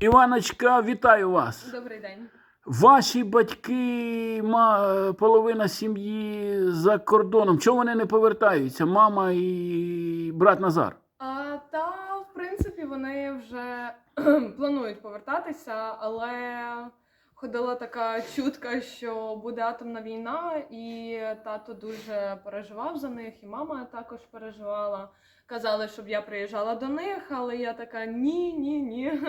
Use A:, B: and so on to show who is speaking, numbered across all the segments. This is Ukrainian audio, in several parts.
A: Іваночка, вітаю вас.
B: Добрий день.
A: Ваші батьки, половина сім'ї за кордоном. Чого вони не повертаються? Мама і брат Назар.
B: А, та, в принципі, вони вже планують повертатися, але ходила така чутка, що буде атомна війна, і тато дуже переживав за них, і мама також переживала. Казали, щоб я приїжджала до них, але я така ні, ні, ні.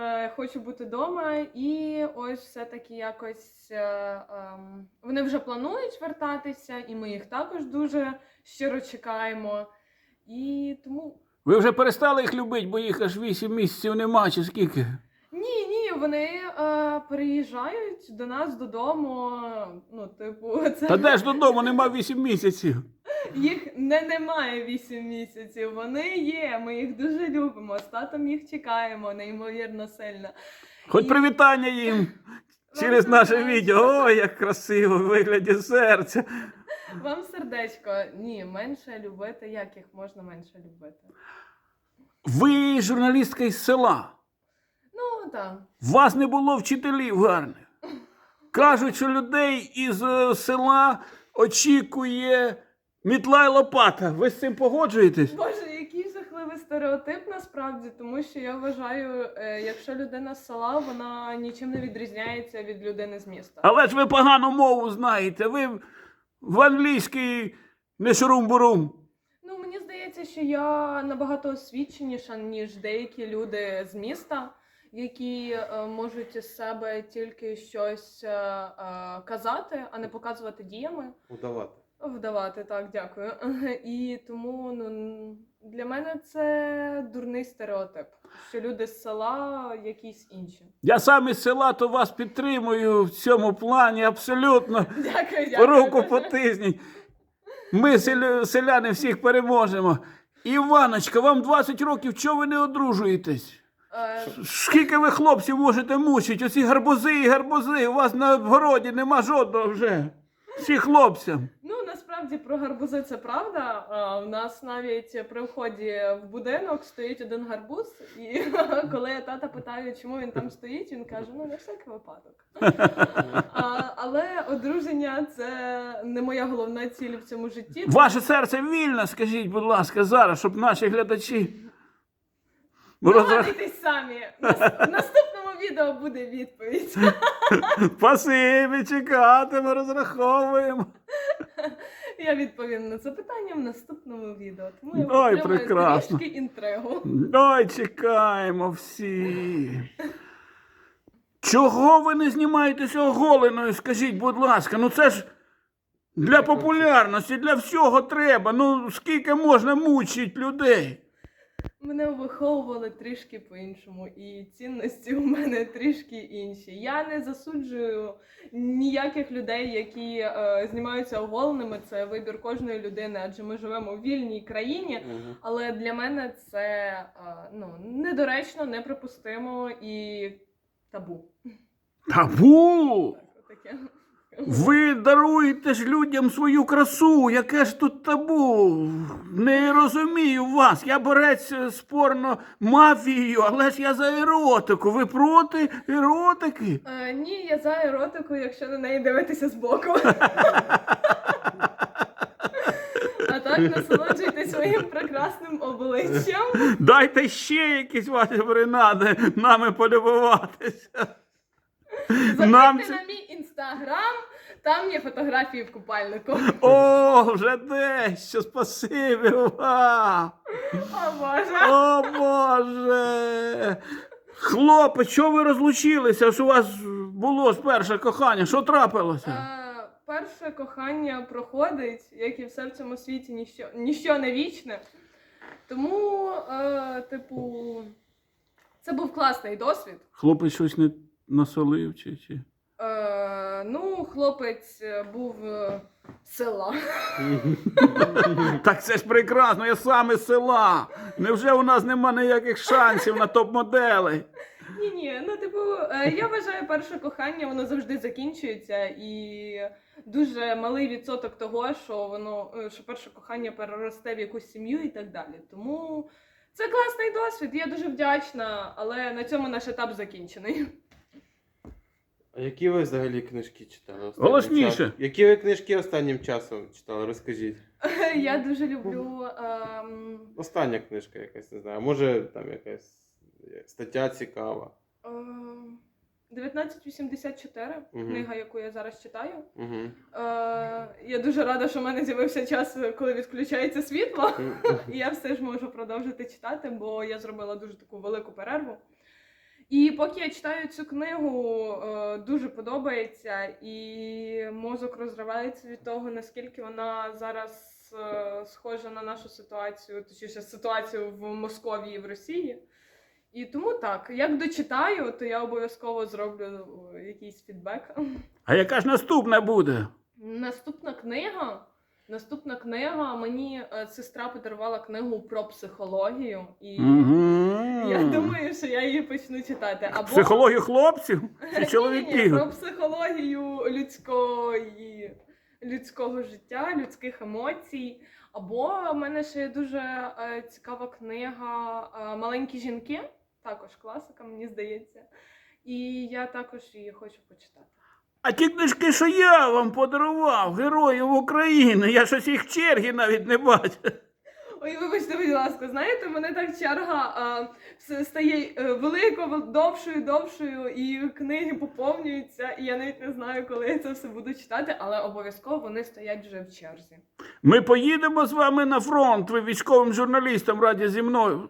B: Е, Хочу бути вдома, і ось все-таки якось е, ем, вони вже планують вертатися, і ми їх також дуже щиро чекаємо. І тому
A: Ви вже перестали їх любити, бо їх аж 8 місяців нема, чи скільки?
B: ні, ні, вони е, приїжджають до нас додому. Ну, типу, це
A: Та де ж додому нема 8 місяців?
B: Їх не немає 8 місяців. Вони є. Ми їх дуже любимо. З татом їх чекаємо неймовірно сильно.
A: Хоч
B: І-
A: привітання їм через наше відео. Ой, як красиво в вигляді серця.
B: Вам сердечко. Ні, менше любити. Як їх можна менше любити?
A: Ви журналістка із села.
B: Ну так.
A: Вас не було вчителів гарних. Кажуть, що людей із е, села очікує мітла й лопата. Ви з цим погоджуєтесь?
B: Боже, який жахливий стереотип насправді, тому що я вважаю, е, якщо людина з села, вона нічим не відрізняється від людини з міста.
A: Але ж ви погану мову знаєте. Ви в англійській не шурум-бурум.
B: Ну мені здається, що я набагато освіченіша, ніж деякі люди з міста, які е, можуть із себе тільки щось е, е, казати, а не показувати діями.
C: Удавати.
B: Вдавати, так, дякую. І тому ну, для мене це дурний стереотип, що люди з села якісь інші.
A: Я сам із села, то вас підтримую в цьому плані абсолютно.
B: Дякую, дякую.
A: Руку потисніть. Ми, селяни, всіх переможемо. Іваночка, вам 20 років, чого ви не одружуєтесь?
B: Е,
A: Скільки ви хлопців можете мучити? Оці гарбузи і гарбузи. У вас на городі нема жодного вже. Всі хлопцям.
B: Ну насправді про гарбузи це правда. А, У нас навіть при вході в будинок стоїть один гарбуз, і коли я тата питаю, чому він там стоїть, він каже: ну на всякий випадок. А, але одруження це не моя головна ціль в цьому житті.
A: Ваше серце вільне, скажіть, будь ласка, зараз, щоб наші глядачі. розра-
B: Догадуйтесь самі. В наступному відео буде відповідь.
A: Спасибі, чекатимо, розраховуємо.
B: Я відповім на це питання в наступному відео. Тому я
A: Ой,
B: отримаю
A: прекрасно.
B: трішки інтригу.
A: Ой, чекаємо всі. Чого ви не знімаєтеся оголеною? Скажіть, будь ласка, ну це ж для популярності, для всього треба. Ну скільки можна мучити людей?
B: Мене виховували трішки по-іншому, і цінності у мене трішки інші. Я не засуджую ніяких людей, які е, знімаються оголеними. Це вибір кожної людини, адже ми живемо в вільній країні.
C: Мгм.
B: Але для мене це е, ну, недоречно, неприпустимо і табу.
A: Табу!
B: Так, отаке.
A: Ви даруєте ж людям свою красу. Яке ж тут табу? Не розумію вас. Я борець з порно мафією, але ж я за еротику. Ви проти еротики?
B: Е, ні, я за еротику, якщо на неї дивитися збоку. А так насолоджуйтесь своїм прекрасним обличчям.
A: Дайте ще якісь ваші бринади нами полюбуватися. Нам
B: Заходьте
A: це-
B: на мій інстаграм, там є фотографії в купальнику.
A: О, вже дещо, спасибі вам.
B: О Боже.
A: О, Боже. Хлопе, що ви розлучилися? Що у вас було ж перше кохання? Що трапилося?
B: Е, перше кохання проходить, як і все в цьому світі, ніщо, ніщо не вічне. Тому, е, типу, це був класний досвід.
A: Хлопець щось не насолив чи. чи?
B: Е, ну, хлопець е, був е, з села.
A: Так це ж прекрасно, я сам із села. Невже у нас нема ніяких шансів на топ-модели?
B: Ні, ні, ну типу, е, я вважаю, перше кохання воно завжди закінчується, і дуже малий відсоток того, що воно що перше кохання переросте в якусь сім'ю і так далі. Тому Це класний досвід, я дуже вдячна, але на цьому наш етап закінчений.
C: А які ви взагалі книжки читали? останнім
A: Голосніше.
C: часом? Які ви книжки останнім часом читали? Розкажіть.
B: Я дуже люблю. ем,
C: Остання книжка якась, не знаю. Може там якась стаття цікава.
B: ем, 1984,
C: Мгм.
B: книга, яку я зараз читаю.
C: Угу.
B: Е, я дуже рада, що в мене з'явився час, коли відключається світло. І я все ж можу продовжити читати, бо я зробила дуже таку велику перерву. І поки я читаю цю книгу, е, дуже подобається, і мозок розривається від того, наскільки вона зараз е, схожа на нашу ситуацію, точніше ситуацію в Московії і в Росії. І тому так, як дочитаю, то я обов'язково зроблю якийсь фідбек.
A: А яка ж наступна буде?
B: Наступна книга. Наступна книга. Мені е, сестра подарувала книгу про психологію, і
A: Угу.
B: Я думаю, що я її почну читати. Або
A: Психологію хлопців чи
B: Ні-ні-ні, про психологію людської, людського життя, людських емоцій. Або в мене ще є дуже е, цікава книга е, Маленькі жінки, також класика, мені здається. І я також її хочу почитати.
A: А ті книжки, що я вам подарував, героїв України, я щось їх в чергі навіть не бачив.
B: Ой, вибачте, будь ласка, знаєте, мене так черга а, все стає е, великою, довшою, довшою, і книги поповнюються, і я навіть не знаю, коли я це все буду читати, але обов'язково вони стоять вже в черзі.
A: Ми поїдемо з вами на фронт, ви військовим журналістам раді зі мною.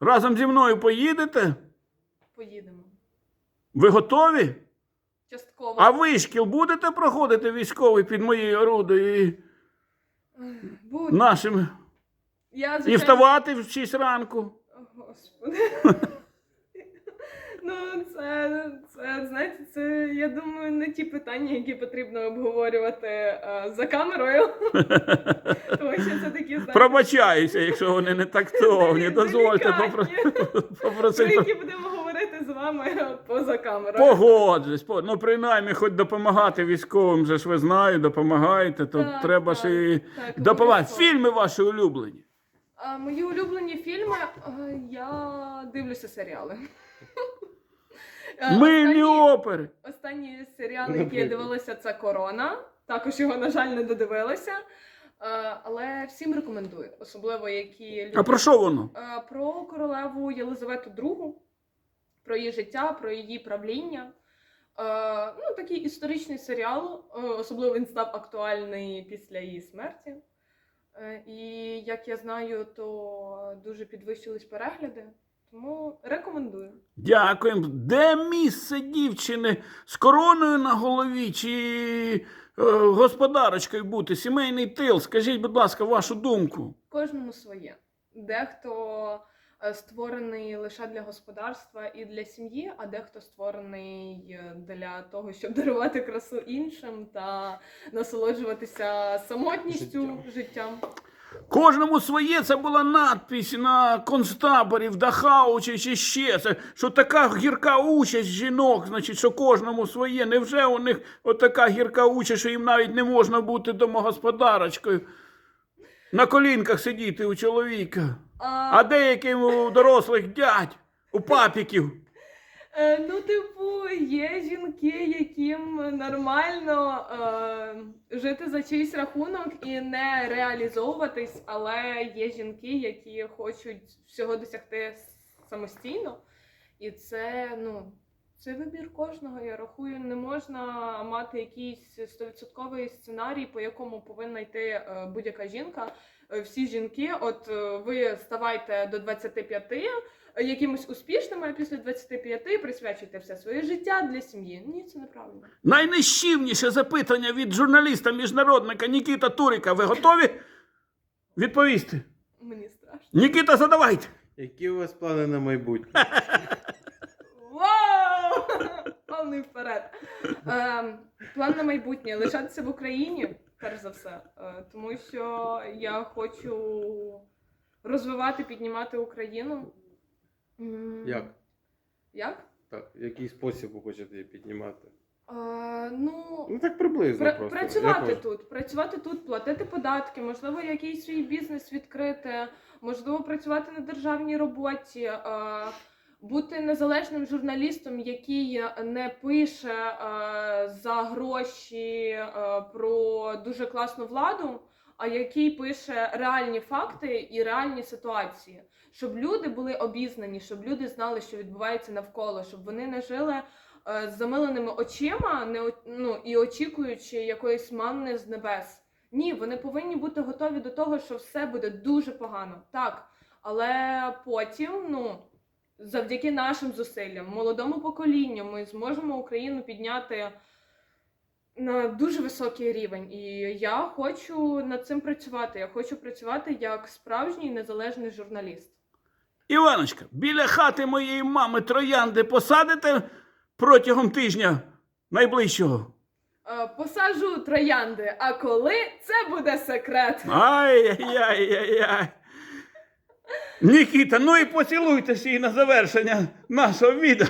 A: Разом зі мною поїдете?
B: Поїдемо.
A: Ви готові?
B: Частково.
A: А вишкіл будете проходити військовий під моєю орудою і
B: Ех, Буду.
A: нашим
B: Я,
A: і
B: звичайно...
A: вставати в 6 ранку?
B: О, Господи. Ну, це, це, знаєте, це, я думаю, не ті питання, які потрібно обговорювати е, за камерою. Тому що це такі, знаєте,
A: Пробачаюся, якщо вони не тактовні. Дозвольте попро-
B: про
A: попросити.
B: які будемо говорити з вами поза камерою.
A: Погоджусь, по- ну принаймні, хоч допомагати військовим, же ж ви знаєте, допомагаєте, то
B: Так,
A: треба
B: так,
A: ж і
B: так,
A: допомагати.
B: обов'язково.
A: Фільми ваші улюблені.
B: А, мої улюблені фільми, е, я дивлюся серіали. Е,
A: Мильні
B: останні-
A: опери.
B: Останні серіали, які я дивилася, це Корона. Також його, на жаль, не додивилася. Е, Але всім рекомендую, особливо які
A: А про що воно?
B: Е, про королеву Єлизавету II, про її життя, про її правління. Е, Ну, такий історичний серіал, е, особливо він став актуальний після її смерті. Е, І як я знаю, то дуже підвищились перегляди. Тому рекомендую.
A: Дякуємо. Де місце дівчини з короною на голові чи е, господарочкою бути? Сімейний тил? Скажіть, будь ласка, вашу думку.
B: Кожному своє. Дехто е, створений лише для господарства і для сім'ї, а дехто створений е, для того, щоб дарувати красу іншим та насолоджуватися самотністю
C: Життям.
B: життям.
A: Кожному своє це була надпись на концтаборі в Дахау чи чи ще це, що така гірка участь жінок, значить, що кожному своє. Невже у них отака гірка участь, що їм навіть не можна бути домогосподарочкою? На колінках сидіти у чоловіка.
B: А,
A: А деяким у дорослих дядь, у папіків.
B: Е, ну, типу, є жінки, яким нормально е, жити за чийсь рахунок і не реалізовуватись, але є жінки, які хочуть всього досягти самостійно. І це, ну, це вибір кожного. Я рахую, не можна мати якийсь стовідсотковий сценарій, по якому повинна йти е, будь-яка жінка. Е, Всі жінки, от ви ставайте до 25 е, якимось успішними, а після 25 присвячуйте все своє життя для сім'ї. Ні, це неправильно.
A: Найнещівніше запитання від журналіста-міжнародника Нікіта Турика. Ви готові відповісти?
B: Мені страшно.
A: Нікіта, задавайте.
C: Які у вас плани на майбутнє?
B: Вау! Повний вперед. Ем, план на майбутнє лишатися в Україні, перш за все, е, тому що я хочу розвивати, піднімати Україну.
C: Як?
B: Як?
C: Так, який спосіб ви хочете її піднімати?
B: Е, ну,
C: Ну так приблизно
B: Пра-
C: просто.
B: працювати
C: Як
B: тут, працювати тут, платити податки, можливо, якийсь свій бізнес відкрити, можливо, працювати на державній роботі, е, бути незалежним журналістом, який не пише е, за гроші е, про дуже класну владу, а який пише реальні факти і реальні ситуації, щоб люди були обізнані, щоб люди знали, що відбувається навколо, щоб вони не жили е, з замиленими очима, не ну, і очікуючи якоїсь манни з небес. Ні, вони повинні бути готові до того, що все буде дуже погано. Так, але потім, ну, завдяки нашим зусиллям, молодому поколінню, ми зможемо Україну підняти на дуже високий рівень. І я хочу над цим працювати. Я хочу працювати як справжній незалежний журналіст.
A: Іваночка, біля хати моєї мами троянди посадите протягом тижня найближчого.
B: Е, Посаджу троянди, а коли це буде секрет.
A: Ай-яй-яй-яй-яй. Нікіта, ну і поцілуйтеся і на завершення нашого відео.